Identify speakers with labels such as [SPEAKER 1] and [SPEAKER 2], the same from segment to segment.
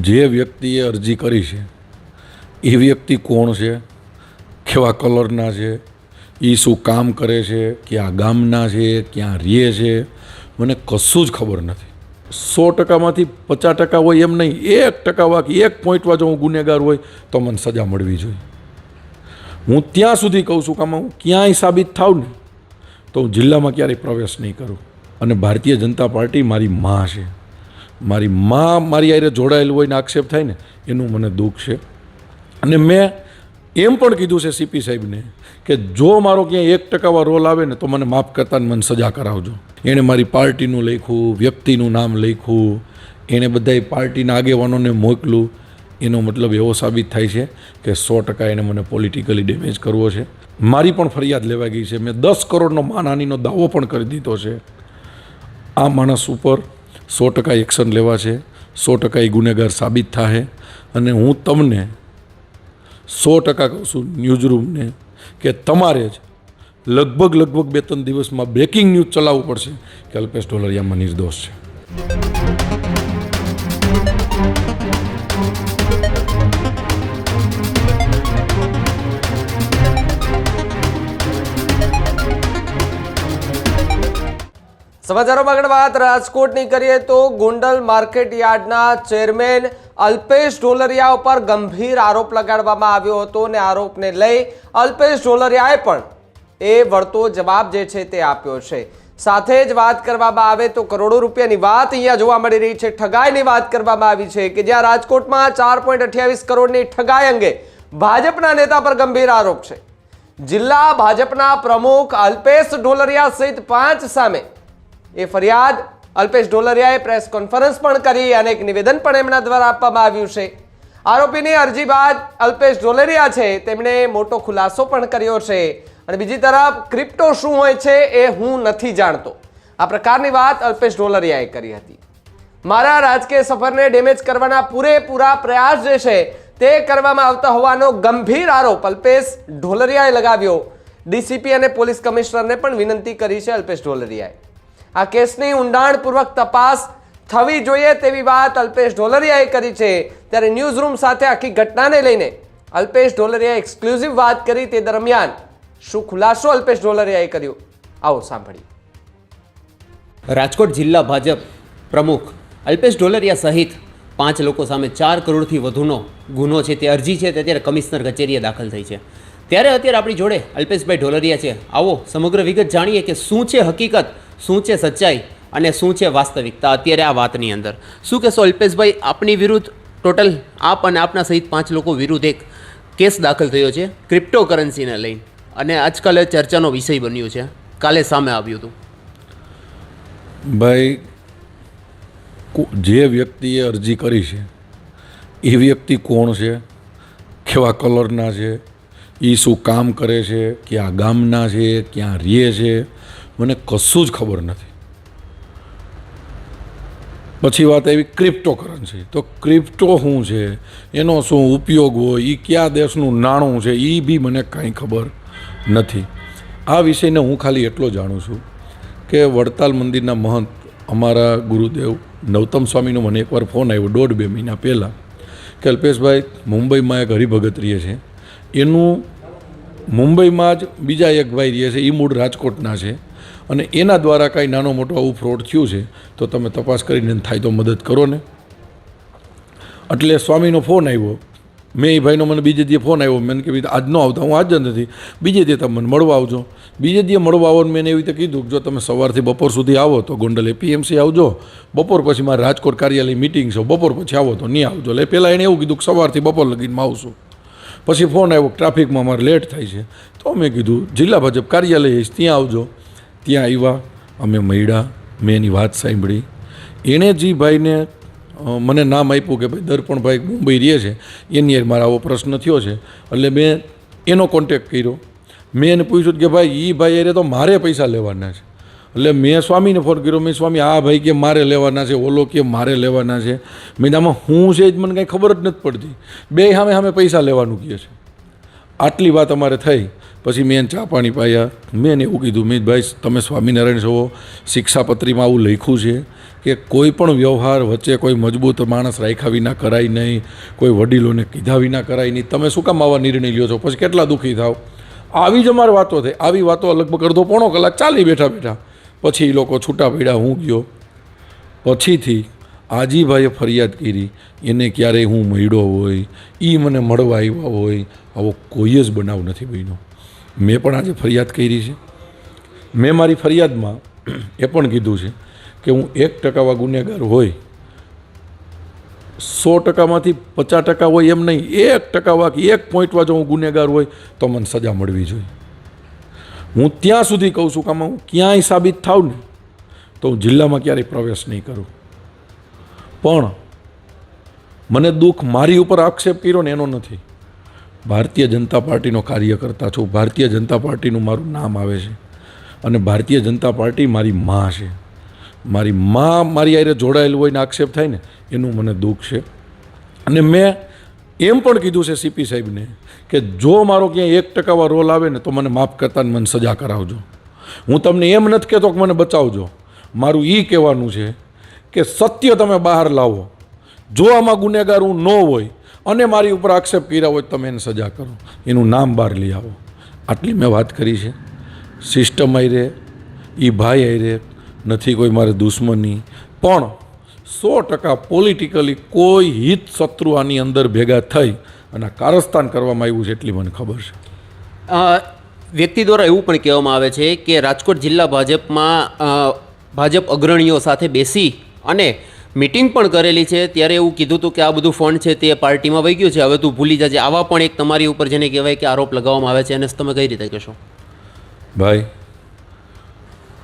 [SPEAKER 1] જે વ્યક્તિએ અરજી કરી છે, એ વ્યક્તિ કોણ છે, કેવા કલરના છે એ શું કામ કરે છે, ક્યાં ગામના છે, ક્યાં રહે છે, મને કશું જ ખબર નથી. સો ટકામાંથી પચાસ ટકા હોય એમ નહીં, એક ટકા વાક, એક પોઈન્ટમાં જો હું ગુનેગાર હોય તો મને સજા મળવી જોઈએ. હું ત્યાં સુધી કહું છું કે આમાં હું ક્યાંય સાબિત થાવ ને તો હું જિલ્લામાં ક્યારેય પ્રવેશ નહીં કરું. અને ભારતીય જનતા પાર્ટી મારી માં છે. મારી મા મારી આરે જોડાયેલું હોય ને આક્ષેપ થાય ને, એનું મને દુઃખ છે. અને મેં એમ પણ કીધું છે સીપી સાહેબને કે જો મારો ક્યાંય એક ટકાવા રોલ આવે ને તો મને માફ કરતા મને સજા કરાવજો. એણે મારી પાર્ટીનું લખ્યું, વ્યક્તિનું નામ લખ્યું, એણે બધાય પાર્ટીના આગેવાનોને મોકલું. એનો મતલબ એવો સાબિત થાય છે કે સો ટકા એને મને પોલિટિકલી ડેમેજ કરવો છે. મારી પણ ફરિયાદ લેવા ગઈ છે. મેં દસ કરોડનો માનહાનિનો દાવો પણ કરી દીધો છે. આ માણસ ઉપર સો ટકા એક્શન લેવા છે, સો ટકા એ ગુનેગાર સાબિત થાય અને હું તમને સો ટકા કહું છું ન્યૂઝરૂમને કે તમારે જ લગભગ લગભગ બે ત્રણ દિવસમાં બ્રેકિંગ ન્યૂઝ ચલાવવું પડશે કે અલ્પેશ ઢોલરિયામાં નિર્દોષ છે.
[SPEAKER 2] સમાચારોમાં આગળ વાત, રાજકોટની કરીએ તો ગોંડલ માર્કેટ યાર્ડના ચેરમેન અલ્પેશ ઢોલરિયા ઉપર ગંભીર આરોપ લગાડવામાં આવ્યો હતો અને આરોપને લઈ અલ્પેશ ઢોલરિયાએ પણ એ વળતો જવાબ જે છે તે આપ્યો છે. સાથે જ વાત કરવામાં આવે તો કરોડો રૂપિયાની વાત અહીંયા જોવા મળી રહી છે. ઠગાઈની વાત કરવામાં આવી છે કે જ્યાં રાજકોટમાં ચાર પોઈન્ટ અઠ્યાવીસ કરોડની ઠગાઈ અંગે ભાજપના નેતા પર ગંભીર આરોપ છે. જિલ્લા ભાજપના પ્રમુખ અલ્પેશ ઢોલરિયા સહિત પાંચ સામે એ ફરિયાદ અલ્પેશ ઢોલરિયાએ પ્રેસ કોન્ફરન્સ પણ કરી અને એક નિવેદન પણ એમના દ્વારા આપવામાં આવ્યું છે. આરોપીની અરજી બાદ અલ્પેશ ઢોલરિયા છે, તેમણે મોટો ખુલાસો પણ કર્યો છે. અને બીજી તરફ, ક્રિપ્ટો શું હોય છે એ હું નથી જાણતો. આ પ્રકારની વાત અલ્પેશ ઢોલરિયાએ કરી હતી. મારા રાજકીય સફરને ડેમેજ કરવાના પૂરેપૂરા પ્રયાસ જે છે તે કરવામાં આવતા હોવાનો ગંભીર આરોપ અલ્પેશ ઢોલરિયાએ લગાવ્યો. ડીસીપી અને પોલીસ કમિશનરને પણ વિનંતી કરી છે અલ્પેશ ઢોલરિયાએ. આ કેસની ઊંડાણપૂર્વક તપાસ થવી જોઈએ તેવી વાત અલ્પેશ ઢોલરિયાએ કરી છે. ત્યારે ન્યૂઝ રૂમ સાથે આખી ઘટનાને લઈને અલ્પેશ ઢોલરિયાએ એક્સક્લુઝિવ વાત કરી તે દરમિયાન શું ખુલાસો અલ્પેશ ઢોલરિયાએ કર્યો? આવો સાંભળીએ.
[SPEAKER 3] રાજકોટ જિલ્લા ભાજપ પ્રમુખ અલ્પેશ ઢોલરિયા સહિત પાંચ લોકો સામે ચાર કરોડથી વધુનો ગુનો છે તે અરજી છે તે અત્યારે કમિશનર કચેરીએ દાખલ થઈ છે. ત્યારે અત્યારે આપણી જોડે અલ્પેશભાઈ ઢોલરિયા છે. આવો સમગ્ર વિગત જાણીએ કે શું છે હકીકત? શું છે સચ્ચાઈ અને શું છે વાસ્તવિકતા? અત્યારે આ વાતની અંદર. શું કહેશો અલ્પેશભાઈ, આપની વિરુદ્ધ ટોટલ આપ અને આપના સહિત પાંચ લોકો વિરુદ્ધ એક કેસ દાખલ થયો છે ક્રિપ્ટો કરન્સીને લઈને. અને આજકાલ ચર્ચાનો વિષય બન્યું છે. કાલે સામે આવ્યું હતું.
[SPEAKER 1] ભાઈ જે વ્યક્તિએ અરજી કરી છે, એ વ્યક્તિ કોણ છે? કેવા કલરના છે? એ શું કામ કરે છે? ક્યાં ગામના છે? ક્યાં રહે છે? મને કશું જ ખબર નથી. પછી વાત આવી ક્રિપ્ટો કરન્સી તો ક્રિપ્ટો શું છે? એનો શું ઉપયોગ હોય? એ કયા દેશનું નાણું છે? એ બી મને કાંઈ ખબર નથી. આ વિષયને હું ખાલી એટલો જાણું છું કે વડતાલ મંદિરના મહંત અમારા ગુરુદેવ નવતમ સ્વામીનો મને એકવાર ફોન આવ્યો દોઢ બે મહિના પહેલાં કે અલ્પેશભાઈ, મુંબઈમાં એક હરિભગત રહે છે. એનું મુંબઈમાં જ બીજા એક ભાઈ રહે છે. એ મૂળ રાજકોટના છે. અને એના દ્વારા કાંઈ નાનો મોટો આવું ફ્રોડ થયું છે, તો તમે તપાસ કરીને થાય તો મદદ કરો ને. એટલે સ્વામીનો ફોન આવ્યો. મેં એ ભાઈનો મને બીજે દિવસે ફોન આવ્યો, મેં કે આજ ન આવતા, હું આજ જ નથી. બીજે દીએ તમે મને મળવા આવજો. બીજે દિવસે મળવા આવો મેં એવી રીતે કીધું કે જો તમે સવારથી બપોર સુધી આવો તો ગોંડલ એપીએમસી આવજો. બપોર પછી મારે રાજકોટ કાર્યાલય મિટિંગ છે, બપોર પછી આવો તો નહીં આવજો. એટલે પહેલાં એણે એવું કીધું કે સવારથી બપોર લગીનમાં આવશું. પછી ફોન આવ્યો ટ્રાફિકમાં મારે લેટ થાય છે. તો મેં કીધું, જિલ્લા ભાજપ કાર્યાલય છે ત્યાં આવજો. ત્યાં આવ્યા, અમે મળ્યા, મેં એની વાત સાંભળી. એણે જે ભાઈને મને નામ આપ્યું કે ભાઈ દર્પણભાઈ મુંબઈ રહે છે, એની મારા આવો પ્રશ્ન થયો છે. એટલે મેં એનો કોન્ટેક્ટ કર્યો. મેં એને પૂછ્યું કે ભાઈ એ ભાઈ અરે તો મારે પૈસા લેવાના છે. એટલે મેં સ્વામીને ફોન કર્યો, મેં સ્વામી, આ ભાઈ કે મારે લેવાના છે, ઓલો કે મારે લેવાના છે. મેં આમાં હું છે જ મને કાંઈ ખબર જ નથી પડતી. બે સામે સામે પૈસા લેવાનું કહે છે. આટલી વાત અમારે થઈ. પછી મેં ચા પાણી પાયા. મેં એવું કીધું મેં ભાઈ તમે સ્વામિનારાયણ છો, શિક્ષાપત્રીમાં આવું લખ્યું છે કે કોઈ પણ વ્યવહાર વચ્ચે કોઈ મજબૂત માણસ રાખ્યા વિના કરાય નહીં, કોઈ વડીલોને કીધા વિના કરાય નહીં. તમે શું કામ આવા નિર્ણય લ્યો છો? પછી કેટલા દુઃખી થાવ? આવી જ અમારી વાતો થઈ. આવી વાતો લગભગ અડધો પોણો કલાક ચાલી બેઠા બેઠા. પછી એ લોકો છૂટા પડ્યા, હું ગયો. પછીથી આજીભાઈએ ફરિયાદ કરી, એને ક્યારેય હું મળ્યો હોય એ મને મળવા આવ્યા હોય, આવો કોઈ જ બનાવ નથી બન્યો. મેં પણ આજે ફરિયાદ કરી છે. મેં મારી ફરિયાદમાં એ પણ કીધું છે કે હું એક ટકાવા ગુનેગાર હોય, સો ટકામાંથી પચાસ ટકા હોય એમ નહીં, એક ટકાવા કે એક પોઈન્ટમાં જો હું ગુનેગાર હોય તો મને સજા મળવી જોઈએ. હું ત્યાં સુધી કહું છું કે આમાં હું ક્યાંય સાબિત થાવ ને તો હું જિલ્લામાં ક્યારેય પ્રવેશ નહીં કરું. પણ મને દુઃખ મારી ઉપર આક્ષેપ કર્યો ને એનો નથી. ભારતીય જનતા પાર્ટીનો કાર્યકર્તા છું. ભારતીય જનતા પાર્ટીનું મારું નામ આવે છે. અને ભારતીય જનતા પાર્ટી મારી માં છે. મારી મા મારી આરે જોડાયેલું હોય ને આક્ષેપ થાય ને, એનું મને દુઃખ છે. અને મેં એમ પણ કીધું છે સીપી સાહેબને કે જો મારો ક્યાંય એક ટકાવા રોલ આવે ને તો મને માફ કરતા મને સજા કરાવજો. હું તમને એમ નથી કહેતો કે મને બચાવજો. મારું એ કહેવાનું છે કે સત્ય તમે બહાર લાવો. જો આમાં ગુનેગાર હું ન હોય, અને મારી ઉપર આક્ષેપ કર્યા હોય, તમે એને સજા કરો. એનું નામ બહાર લઈ આવો. આટલી મેં વાત કરી છે. સિસ્ટમ આવી રહે એ ભાઈ આવી રહે, નથી કોઈ મારે દુશ્મની. પણ સો ટકા પોલિટિકલી કોઈ હિત શત્રુ આની અંદર ભેગા થઈ અને કારસ્તાન કરવામાં આવ્યું છે એટલી મને ખબર છે.
[SPEAKER 3] વ્યક્તિ દ્વારા એવું પણ કહેવામાં આવે છે કે રાજકોટ જિલ્લા ભાજપમાં ભાજપ અગ્રણીઓ સાથે બેસી અને મિટિંગ પણ કરેલી છે. ત્યારે એવું કીધું હતું કે આ બધું ફંડ છે તે પાર્ટીમાં વહી ગયું છે. હવે તું ભૂલી જજે. આવા પણ એક તમારી ઉપર જેને કહેવાય કે આરોપ લગાવવામાં આવે છે. એને તમે કઈ રીતે કહેશો?
[SPEAKER 1] ભાઈ,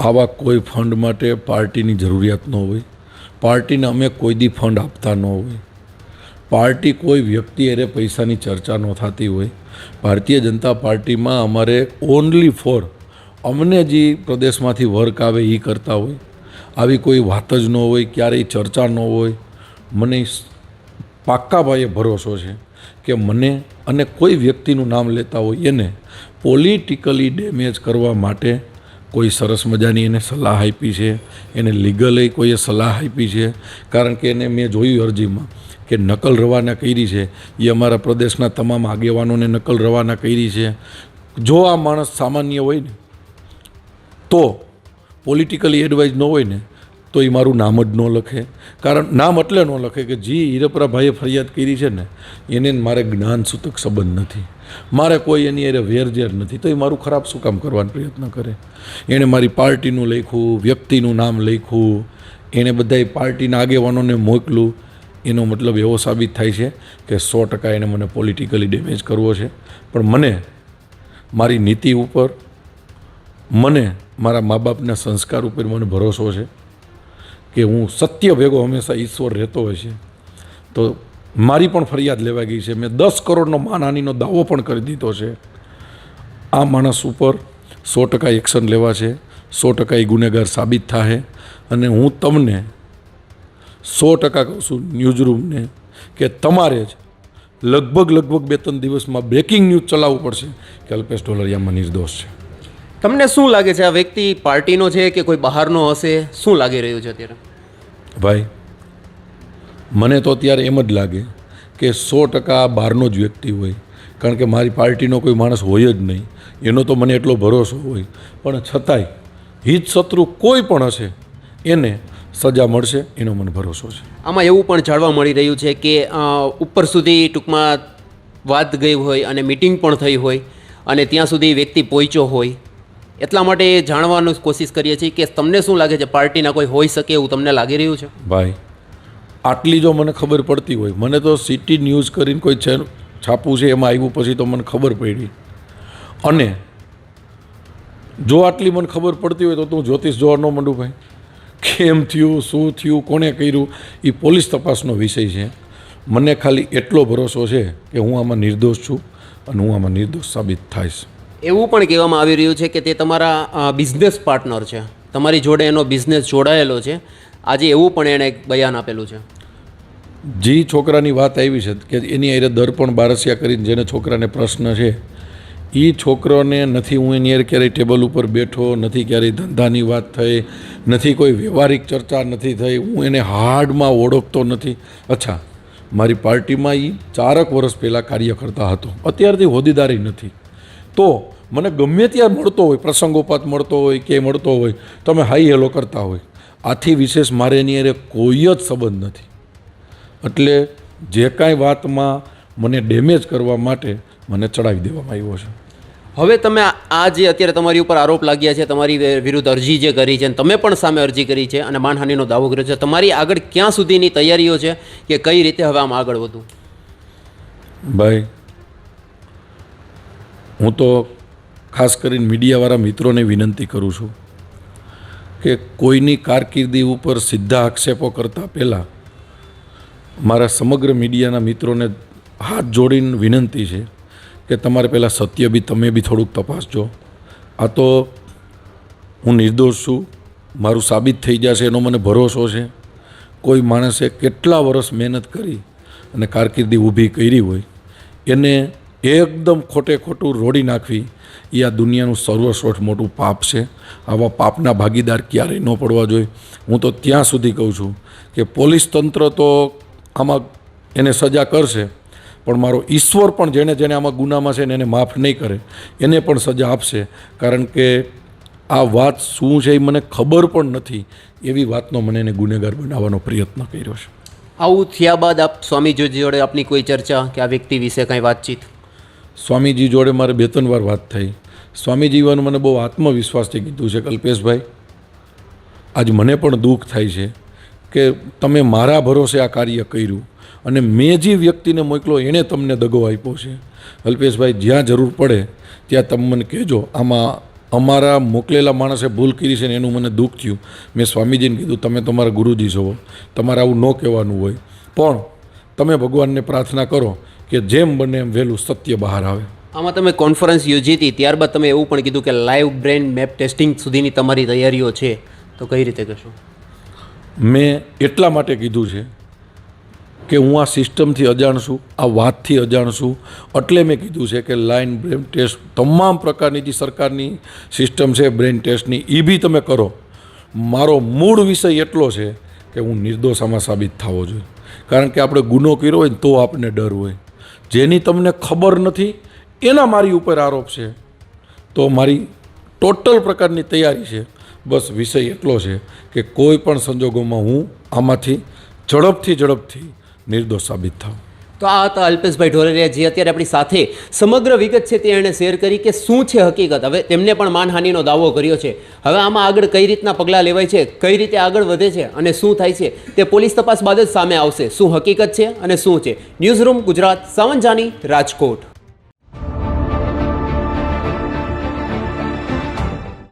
[SPEAKER 1] આવા કોઈ ફંડ માટે પાર્ટીની જરૂરિયાત ન હોય. પાર્ટીને અમે કોઈ દી ફંડ આપતા ન હોય. પાર્ટી કોઈ વ્યક્તિ અરે પૈસાની ચર્ચા ન થતી હોય. ભારતીય જનતા પાર્ટીમાં અમારે ઓનલી ફોર અમને જે પ્રદેશમાંથી વર્ક આવે એ કરતા હોય. આવી કોઈ વાત જ ન હોય, ક્યારેય ચર્ચા ન હોય. મને પાક્કા ભાઈએ ભરોસો છે કે મને અને કોઈ વ્યક્તિનું નામ લેતા હોય એને પોલિટિકલી ડેમેજ કરવા માટે કોઈ સરસ મજાની એને સલાહ આપી છે. એને લીગલી કોઈએ સલાહ આપી છે. કારણ કે એને મેં જોયું અરજીમાં કે નકલ રવાના કરી છે. એ અમારા પ્રદેશના તમામ આગેવાનોને નકલ રવાના કરી છે. જો આ માણસ સામાન્ય હોય ને, તો પોલિટિકલી એડવાઇઝ ન હોય ને, તો એ મારું નામ જ ન લખે. કારણ નામ એટલે ન લખે કે જે હીરપરાભાઈએ ફરિયાદ કરી છે ને, એને મારે જ્ઞાન સૂતક સંબંધ નથી. મારે કોઈ એની અરે વેરઝેર નથી. તો એ મારું ખરાબ શું કામ કરવાનો પ્રયત્ન કરે? એણે મારી પાર્ટીનું લખ્યું, વ્યક્તિનું નામ લખ્યું. એણે બધાય પાર્ટીના આગેવાનોને મોકલું. એનો મતલબ એવો સાબિત થાય છે કે સો ટકા એને મને પોલિટિકલી ડેમેજ કરવો છે. પણ મને મારી નીતિ ઉપર, મને મારા મા બાપના સંસ્કાર ઉપર મને ભરોસો છે કે હું સત્ય ભેગો હંમેશા ઈશ્વર રહેતો હોય છે. તો મારી પણ ફરિયાદ લેવાઈ ગઈ છે. મેં દસ કરોડનો માનહાનિનો દાવો પણ કરી દીધો છે. આ માણસ ઉપર સો ટકા એક્શન લેવા છે. સો ટકા એ ગુનેગાર સાબિત થાય અને હું તમને સો ટકા કહું છું ન્યૂઝરૂમને કે તમારે જ લગભગ લગભગ બે ત્રણ દિવસમાં બ્રેકિંગ ન્યૂઝ ચલાવવું પડશે. કે અલ્પેશ ઢોલરિયામાં નિર્દોષ છે.
[SPEAKER 3] તમને શું લાગે છે આ વ્યક્તિ પાર્ટીનો છે કે કોઈ બહારનો હશે? શું લાગી રહ્યું છે અત્યારે?
[SPEAKER 1] ભાઈ મને તો અત્યારે એમ જ લાગે કે સો ટકા બહારનો જ વ્યક્તિ હોય. કારણ કે મારી પાર્ટીનો કોઈ માણસ હોય જ નહીં. એનો તો મને એટલો ભરોસો હોય. પણ છતાંય હિત શત્રુ કોઈ પણ હશે એને સજા મળશે એનો મને ભરોસો છે.
[SPEAKER 3] આમાં એવું પણ જાણવા મળી રહ્યું છે કે ઉપર સુધી ટૂંકમાં વાત ગઈ હોય અને મિટિંગ પણ થઈ હોય અને ત્યાં સુધી વ્યક્તિ પહોંચ્યો હોય એટલા માટે જાણવાનું કોશિશ કરીએ છીએ કે તમને શું લાગે છે, પાર્ટીના કોઈ હોઈ શકે એવું તમને લાગી રહ્યું છે?
[SPEAKER 1] ભાઈ, આટલી જો મને ખબર પડતી હોય, મને તો સિટી ન્યૂઝ કરીને કોઈ છે છાપું છે એમાં આવ્યું પછી તો મને ખબર પડી. અને જો આટલી મને ખબર પડતી હોય તો તું જ્યોતિષ જોવા ન માંડું ભાઈ. કેમ થયું, શું થયું, કોણે કર્યું એ પોલીસ તપાસનો વિષય છે. મને ખાલી એટલો ભરોસો છે કે હું આમાં નિર્દોષ છું અને હું આમાં નિર્દોષ સાબિત થાઈશ.
[SPEAKER 3] એવું પણ કહેવામાં આવી રહ્યું છે કે તે તમારા બિઝનેસ પાર્ટનર છે. તમારી જોડે એનો બિઝનેસ જોડાયેલો છે. આજે એવું પણ એણે એક બયાન આપેલું છે.
[SPEAKER 1] જે છોકરાની વાત આવી છે કે એની અરે દર્પણ બારસિયા કરીને જેને છોકરાને પ્રશ્ન છે એ છોકરોને નથી, હું એની અર ક્યારેય ટેબલ ઉપર બેઠો, નથી ક્યારેય ધંધાની વાત થઈ, નથી કોઈ વ્યવહારિક ચર્ચા નથી થઈ, હું એને હાર્ડમાં ઓળખતો નથી. અચ્છા, મારી પાર્ટીમાં એ ચારક વર્ષ પહેલાં કાર્ય કરતા હતો. અત્યારથી હોદ્દેદારી નથી. તો મને ગમે ત્યાં મળતો હોય પ્રસંગોપાત મળતો હોય કે મળતો હોય તમે હાઈ હેલો કરતા હોય. આથી વિશેષ મારે એની અરે કોઈ જ સંબંધ નથી. એટલે જે કાંઈ વાતમાં મને ડેમેજ કરવા માટે મને ચડાવી દેવામાં આવ્યો છે.
[SPEAKER 3] હવે તમે આ- જે અત્યારે તમારી ઉપર આરોપ લાગ્યા છે તમારી વિરુદ્ધ અરજી જે કરી છે અને તમે પણ સામે અરજી કરી છે અને માનહાનિનો દાવો કર્યો છે તમારી આગળ ક્યાં સુધીની તૈયારીઓ છે કે કઈ રીતે હવે આમ આગળ વધવું?
[SPEAKER 1] ભાઈ હું તો ખાસ કરીને મીડિયાવાળા મિત્રોને વિનંતી કરું છું કે કોઈની કારકિર્દી ઉપર સીધા આક્ષેપો કરતાં પહેલાં મારા સમગ્ર મીડિયાના મિત્રોને હાથ જોડીને વિનંતી છે કે તમારે પહેલાં સત્ય બી, તમે બી થોડુંક તપાસજો. આ તો હું નિર્દોષ છું, મારું સાબિત થઈ જશે એનો મને ભરોસો છે. કોઈ માણસે કેટલા વર્ષ મહેનત કરી અને કારકિર્દી ઊભી કરી હોય, એને એકદમ ખોટે ખોટું રોડી નાખવી. એ આ દુનિયાનું સર્વશ્રેષ્ઠ મોટું પાપ છે. આવા પાપના ભાગીદાર ક્યારેય ન પડવા જોઈએ. હું તો ત્યાં સુધી કહું છું કે પોલીસ તંત્ર તો આમાં એને સજા કરશે, પણ મારો ઈશ્વર પણ જેણે જેણે આમાં ગુનામાં છે ને એને માફ નહીં કરે, એને પણ સજા આપશે. કારણ કે આ વાત શું છે એ મને ખબર પણ નથી. એવી વાતનો મને એને ગુનેગાર બનાવવાનો પ્રયત્ન કર્યો છે.
[SPEAKER 3] આવું થયા બાદ આપ સ્વામીજી જોડે આપની કોઈ ચર્ચા કે આ વ્યક્તિ વિશે કંઈ વાતચીત?
[SPEAKER 1] સ્વામીજી જોડે મારે બે ત્રણ વાર વાત થઈ. સ્વામીજીવાનું મને બહુ આત્મવિશ્વાસથી કીધું છે, કલ્પેશભાઈ. આજ મને પણ દુઃખ થાય છે કે તમે મારા ભરોસે આ કાર્ય કર્યું અને મેં જે વ્યક્તિને મોકલો એણે તમને દગો આપ્યો છે. અલ્પેશભાઈ જ્યાં જરૂર પડે ત્યાં તમે મને કહેજો. આમાં અમારા મોકલેલા માણસે ભૂલ કરી છે ને એનું મને દુઃખ થયું. મેં સ્વામીજીને કીધું, તમે તમારા ગુરુજી છો. તમારે આવું ન કહેવાનું હોય. પણ તમે ભગવાનને પ્રાર્થના કરો. કે જેમ બને એમ વહેલું સત્ય બહાર આવે.
[SPEAKER 3] આમાં તમે કોન્ફરન્સ યોજી હતી ત્યારબાદ તમે એવું પણ કીધું કે લાઈવ બ્રેન મેપ ટેસ્ટિંગ સુધીની તમારી તૈયારીઓ છે. તો કઈ રીતે કરશો?
[SPEAKER 1] મેં એટલા માટે કીધું છે કે હું આ સિસ્ટમથી અજાણ છું આ વાતથી અજાણ છું. એટલે મેં કીધું છે કે લાઈન બ્રેન ટેસ્ટ તમામ પ્રકારની જે સરકારની સિસ્ટમ છે બ્રેન ટેસ્ટની એ બી તમે કરો. મારો મૂળ વિષય એટલો છે કે હું નિર્દોષામાં સાબિત થવો જોઈએ. કારણ કે આપણે ગુનો કર્યો હોય ને તો આપણને ડર હોય. જેની તમને ખબર નથી, એના મારી ઉપર આરોપ છે. તો મારી ટોટલ પ્રકારની તૈયારી છે. બસ વિષય એટલો છે કે કોઈ પણ સંજોગોમાં હું આમાંથી ઝડપથી ઝડપથી નિર્દોષ સાબિત થાઉં.
[SPEAKER 3] તો આ હતા અલ્પેશભાઈ ઢોલરિયા જે અત્યારે આપણી સાથે સમગ્ર વિગત છે તે એણે શેર કરી કે શું છે હકીકત? હવે તેમને પણ માનહાનિનો દાવો કર્યો છે. હવે આમાં આગળ કઈ રીતના પગલાં લેવાય છે, કઈ રીતે આગળ વધે છે અને શું થાય છે તે પોલીસ તપાસ બાદ જ સામે આવશે. શું હકીકત છે અને શું છે? ન્યૂઝ રૂમ ગુજરાત સાવંજાની રાજકોટ.